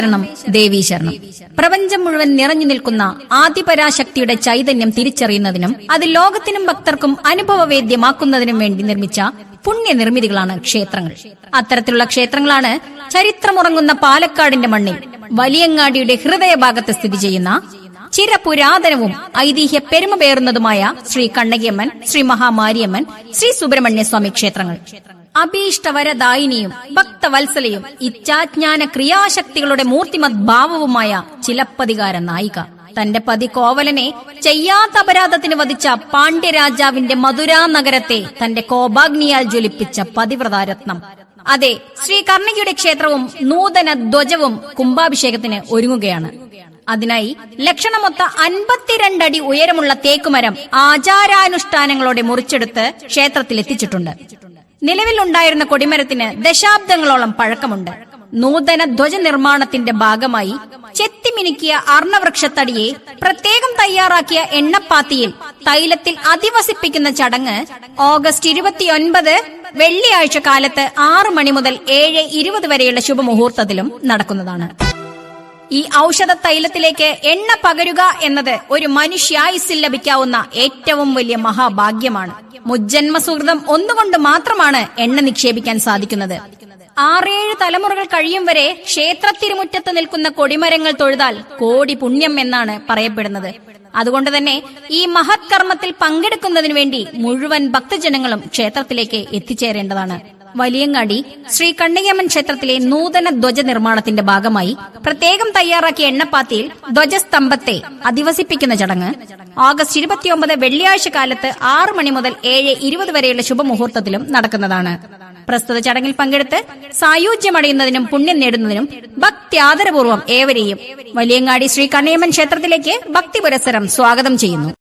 ശരണം ദേവീ ശരണം. പ്രപഞ്ചം മുഴുവൻ നിറഞ്ഞു നിൽക്കുന്ന ആദിപരാശക്തിയുടെ ചൈതന്യം തിരിച്ചറിയുന്നതിനും അത് ലോകത്തിനും ഭക്തർക്കും അനുഭവവേദ്യമാക്കുന്നതിനും വേണ്ടി നിർമ്മിച്ച പുണ്യ നിർമ്മിതികളാണ് ക്ഷേത്രങ്ങൾ. അത്തരത്തിലുള്ള ക്ഷേത്രങ്ങളാണ് ചരിത്രമുറങ്ങുന്ന പാലക്കാടിന്റെ മണ്ണിൽ വലിയങ്ങാടിയുടെ ഹൃദയഭാഗത്ത് സ്ഥിതി ചെയ്യുന്ന ചിരപുരാതനവും ഐതിഹ്യ പെരുമ പേറുന്നതുമായ ശ്രീ കണ്ണകിയമ്മൻ ശ്രീ മഹാമാരിയമ്മൻ ശ്രീ സുബ്രഹ്മണ്യ സ്വാമി ക്ഷേത്രങ്ങൾ. അഭീഷ്ടവരദായിനിയും ഭക്തവത്സലയും ഇച്ഛാജ്ഞാന ക്രിയാശക്തികളുടെ മൂർത്തിമത് ഭാവവുമായ ചിലപ്പതികാര നായിക. തന്റെ പതി കോവലനെ ചെയ്യാത്ത അപരാധത്തിന് വധിച്ച പാണ്ഡ്യരാജാവിന്റെ മധുരാ നഗരത്തെ തന്റെ കോപാഗ്നിയാൽ ജ്വലിപ്പിച്ച പതിവ്രതാരത്നം. അതെ ശ്രീ കർണികയുടെ ക്ഷേത്രവും നൂതന ധ്വജവും കുംഭാഭിഷേകത്തിന് ഒരുങ്ങുകയാണ്. അതിനായി ലക്ഷണമൊത്ത അൻപത്തിരണ്ടടി ഉയരമുള്ള തേക്കുമരം ആചാരാനുഷ്ഠാനങ്ങളോടെ മുറിച്ചെടുത്ത് ക്ഷേത്രത്തിൽ എത്തിച്ചിട്ടുണ്ട് നിലവിലുണ്ടായിരുന്ന കൊടിമരത്തിന് ദശാബ്ദങ്ങളോളം പഴക്കമുണ്ട്. നൂതന ധ്വജ നിർമ്മാണത്തിന്റെ ഭാഗമായി ചെത്തിമിനുക്കിയ അർണവൃക്ഷത്തടിയെ പ്രത്യേകം തയ്യാറാക്കിയ എണ്ണപ്പാത്തിയിൽ തൈലത്തിൽ അധിവസിപ്പിക്കുന്ന ചടങ്ങ് ഓഗസ്റ്റ് ഇരുപത്തിയൊൻപത് വെള്ളിയാഴ്ച കാലത്ത് ആറ് മണി മുതൽ ഏഴ് ഇരുപത് വരെയുള്ള ശുഭമുഹൂർത്തത്തിലും നടക്കുന്നതാണ്. ഈ ഔഷധ തൈലത്തിലേക്ക് എണ്ണ പകരുക എന്നത് ഒരു മനുഷ്യായുസിൽ ലഭിക്കാവുന്ന ഏറ്റവും വലിയ മഹാഭാഗ്യമാണ്. മുജ്ജന്മ സുഹൃതം ഒന്നുകൊണ്ട് മാത്രമാണ് എണ്ണ നിക്ഷേപിക്കാൻ സാധിക്കുന്നത്. ആറേഴ് തലമുറകൾ കഴിയും വരെ ക്ഷേത്രത്തിരുമുറ്റത്ത് നിൽക്കുന്ന കൊടിമരങ്ങൾ തൊഴുതാൽ കോടി പുണ്യം എന്നാണ് പറയപ്പെടുന്നത്. അതുകൊണ്ട് തന്നെ ഈ മഹത് കർമ്മത്തിൽ പങ്കെടുക്കുന്നതിന് വേണ്ടി മുഴുവൻ ഭക്തജനങ്ങളും ക്ഷേത്രത്തിലേക്ക് എത്തിച്ചേരേണ്ടതാണ്. വലിയങ്ങാടി ശ്രീ കണ്ണിയമ്മൻ ക്ഷേത്രത്തിലെ നൂതന ധ്വജ നിർമ്മാണത്തിന്റെ ഭാഗമായി പ്രത്യേകം തയ്യാറാക്കിയ എണ്ണപ്പാത്തിയിൽ ധ്വജസ്തംഭത്തെ അധിവസിപ്പിക്കുന്ന ചടങ്ങ് ഓഗസ്റ്റ് ഇരുപത്തിയൊമ്പത് വെള്ളിയാഴ്ച കാലത്ത് ആറ് മണി മുതൽ ഏഴ് ഇരുപത് വരെയുള്ള ശുഭമുഹൂർത്തത്തിലും നടക്കുന്നതാണ്. പ്രസ്തുത ചടങ്ങിൽ പങ്കെടുത്ത് സായുജ്യമടയുന്നതിനും പുണ്യം നേടുന്നതിനും ഭക്ത്യാദരപൂർവം ഏവരെയും വലിയങ്ങാടി ശ്രീ കണ്ണിയമ്മൻ ക്ഷേത്രത്തിലേക്ക് ഭക്തി പുരസരം സ്വാഗതം ചെയ്യുന്നു.